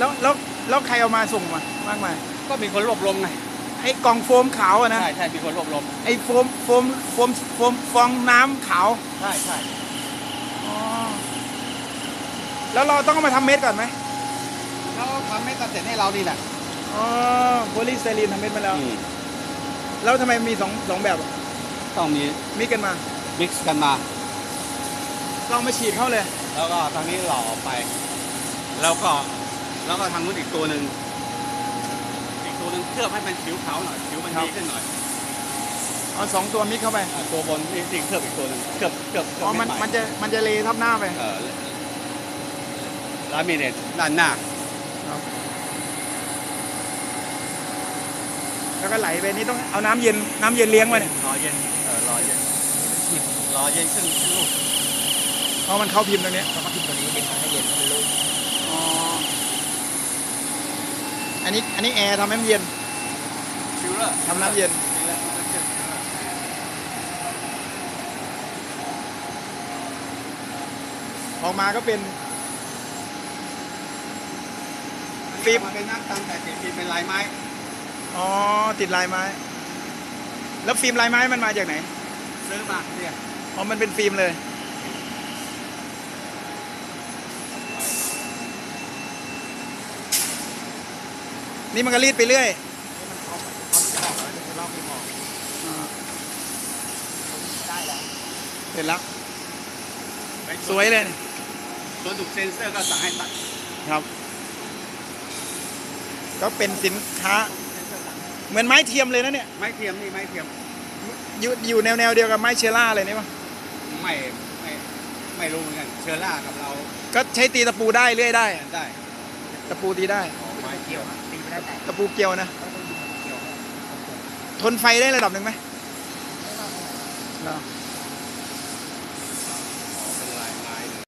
แล้วแล้วแล้วใครเอามาส่งมามากมายก็มีคนรวบรวมไงไอ้กล่องโฟมขาวอะนะใช่ใช่มีคนรวบรวมไอ้โฟมโฟมโฟมโฟมฟองน้ำขาวใช่ใช่อ๋อแล้วเราต้องเอามาทำเม็ดก่อนไหมแล้วทำให้ตัดเสร็จให้เรานี่แหละอ๋อโพลีสไตรีนทำเม็ดมาแล้วอืมแล้วทำไมมีสองสองแบบอะต้องมีมิกกันมามิกซ์กันมา ลองมาฉีดเข้าเลย แล้วก็ทางนี้หล่อออกไป แล้วก็ แล้วก็ทางนู้นอีกตัวหนึ่งอีกตัวหนึ่งเคลือบให้มันผิวขาวหน่อยผิวมันครับดีขึ้นหน่อยเอาสองตัวมิกเข้าไปอ่าตัวบนนี่นี่เคลือบอีกตัวหนึ่งเคลือบเคลือบเคลือ๋อมันให้ใหมันจะมันจะเลทับหน้าไป เออลามิเนตด้านหน้าแล้วก็ไหลไปนี่ต้องเอาน้ำเย็นน้ำเย็นเลี้ยงไว้เนี่ยรอเย็นเออรอเย็นรอเย็นขึ้นขึ้นลูกเพราะมันเข้าพิมพ์ตรงเนี้ย แล้วก็ทิ้งตัวนี้เย็นให้เย็นให้ลูก อ๋อ อันนี้อันนี้แอร์ทำให้มันเย็นฟิลเลอร์ทำน้ำเย็นฟิลเลอร์น้ำเย็นออกมาก็เป็นฟิฟิล์ล์มมมาเป็นน้ำตาลแต่ฟิล์มเป็นลายไม้อ๋อติดลายไม้ แล้วฟิล์มลายไม้มันมาจากไหน ซื้อมาเนี่ยอ๋อมันเป็นฟิล์มเลย นี่มันก็รีดไปเรื่อยมันเขาเขาจะออกแล้วจะลอกไม่ออกได้แล้วเสร็จแล้วสวยเลยนี่ตัวดูดเซนเซอร์ก็สั่งให้ตัดครับ ก็เป็นสินค้า เหมือนไม้เทียมเลยนะเนี่ย ไม้เทียมนี่ไม้เทียม อยู่อยู่แนวแนวเดียวกับไม้เชล่าเลยนี่มั้งไม่ไม่ไม่รู้เหมือนกันเชอร่ากับเรา ก็ใช้ตีตะปูได้เรื่อยได้แทนได้ ตะปูตีได้ไม้ เกี่ยวตีไม่ได้แต่ตะปูเกี่ยวนะทนไฟได้ระดับหนึ่งไหม เหรอ